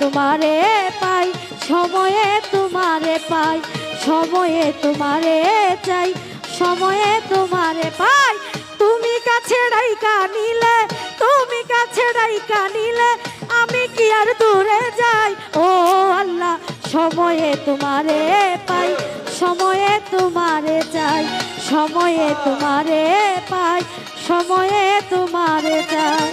তোমারে পাই, সময়ে তোমারে পাই, সময়ে তোমারে চাই, সময়ে তোমারে পাই। তুমি কাছে ডাইকা নিলে, তুমি কাছে ডাইকা নিলে, আমি কি আর দূরে যাই? ও আল্লাহ, সময়ে তোমারে পাই, সময়ে তোমারে চাই, সময়ে তোমারে পাই, সময়ে তোমারে চাই।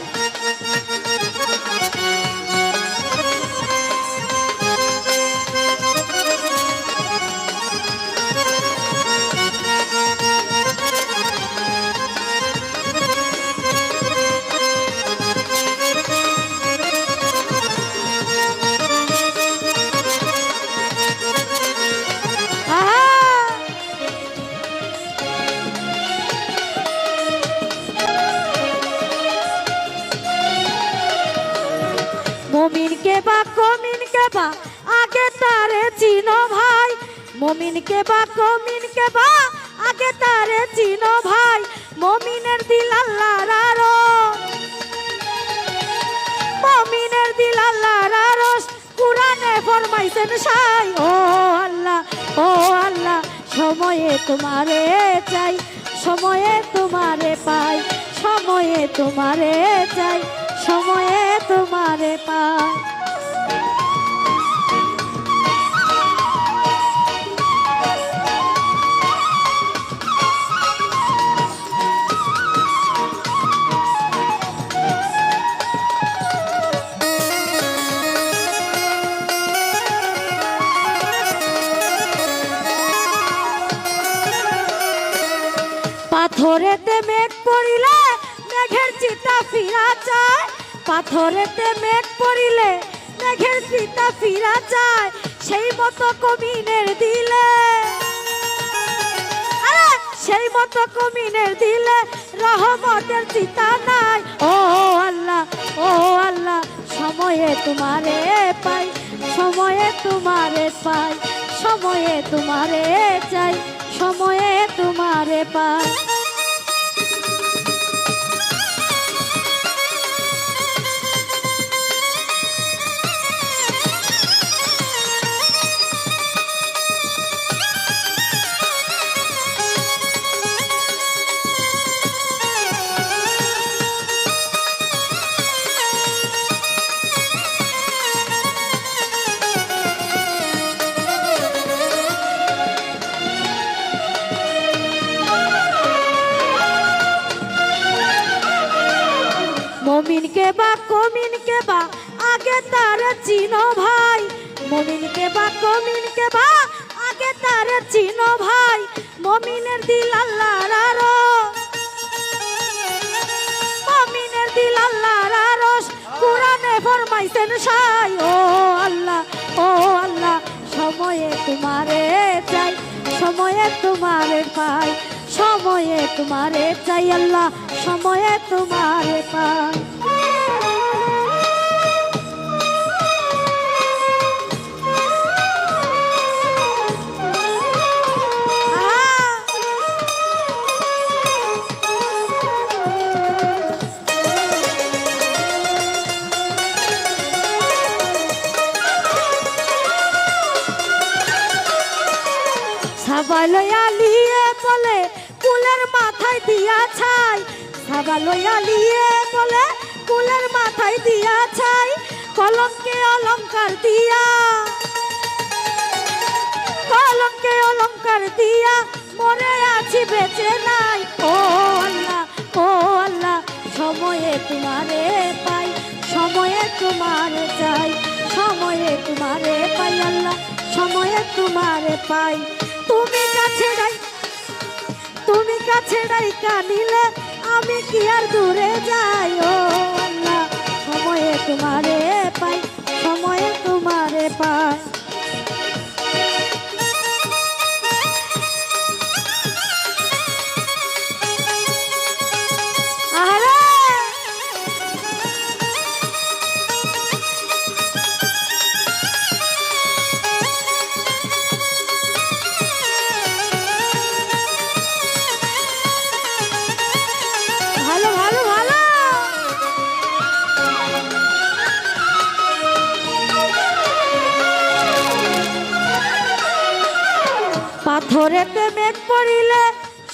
বা কমিনকে বা? আগে তারে চিনো ভাই। মমিনকে বা কমিনকে বা? আগে তারে চিনো ভাই। মমিনের দিল আরশ। মমিনের দিল আল্লাহর আরশ। কুরআনে ফরমাইছেন সাই। আল্লাহ আল্লাহ, সময়ে তোমারে চাই। সময়ে তোমারে পাই। সময়ে তোমারে চাই। সময়ে তোমারে পাই। পাথরেতে মেঘ পড়িলে মেঘের চিতা ফিরা যায়। পাথরেতে মেঘ পড়িলে মেঘের চিতা ফিরা যায়। সেই মতো কমিনের দিলে। সেই মতো কমিনের দিলে রহমতের চিতা নাই। ও আল্লাহ ও আল্লাহ, সময়ে তোমারে পাই, সময়ে তোমারে পাই, সময়ে তোমারে চাই, সময়ে তোমারে পাই। মমিনকে বা কমিনকে বা, আগে তার চিনো ভাই মমিনকে বা কমিনকে বা, আগে তার চিনো ভাই মমিনের দিল আল্লাহর আরশ। মমিনের দিল আল্লাহর আরশ। কোরআনে ফরমাইছেন, সাই, ও আল্লাহ ও আল্লাহ, সময়ে তোমারে চাই, সময়ে তোমারে পাই সময়ে তোমারে চাই আল্লাহ সময়ে তোমারে পাই। বলে মাথায় দিয়া ছাই। সাবালয়া লিয়ে বলে, কুলের মাথায় দিয়া ছাই, কলঙ্কে অলংকার দিয়া। কলঙ্কে অলংকার দিয়া মরে আছি বেঁচে নাই। ও আল্লাহ ও আল্লাহ, সময়ে তোমারে পাই, সময়ে তোমারে চাই, সময়ে তোমারে পাই আল্লাহ, সময়ে তোমারে পাই। তুমি কাছে ডাই তুমি কাছে ডাইকা নিলে আমি কি আর দূরে যাই ও আল্লাহ সময়ে তোমারে পাই, সময়ে তোমারে পাই। পাথরেতে মেঘ পড়িলে?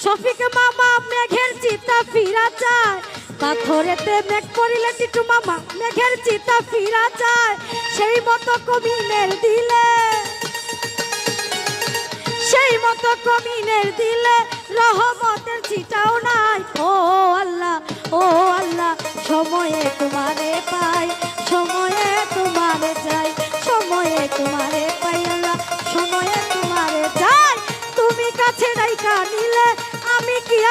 শফিক মামা মেঘের চিতা ফিরা চায়। পাথরেতে মেঘ পড়িলে টিটু মামা মেঘের চিতা ফিরা চায়। সেই মতো কবিনের দিলে। সেই মতো কমিনের দিলে। রহমতের চিটাও নাই। ও আল্লাহ ও আল্লাহ, সময়ে তোমারে পাই, সময়ে তোমারে চাই, সময়ে তোমারে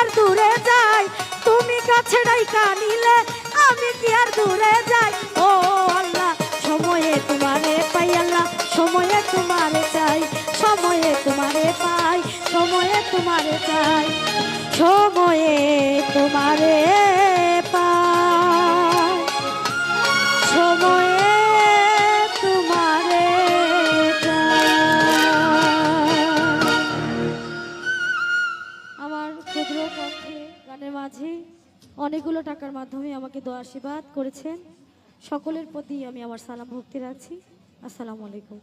আর দূরে যাই? তুমি কাছে ডাইকা আমি কি আর দূরে যাই? ও আল্লাহ, সময়ে তোমারে পাই আল্লাহ, সময়ে তোমারে চাই, সময়ে তোমারে পাই, সময়ে তোমারে চাই, সময়ে তোমারে ক্ষুদ্র কণ্ঠে, গানের মাঝে অনেকগুলো টাকার মাধ্যমে আমাকে দোয়া আশীর্বাদ করেছেন। সকলের প্রতি আমি আমার সালাম ভক্তি রাখছি আসসালামু আলাইকুম।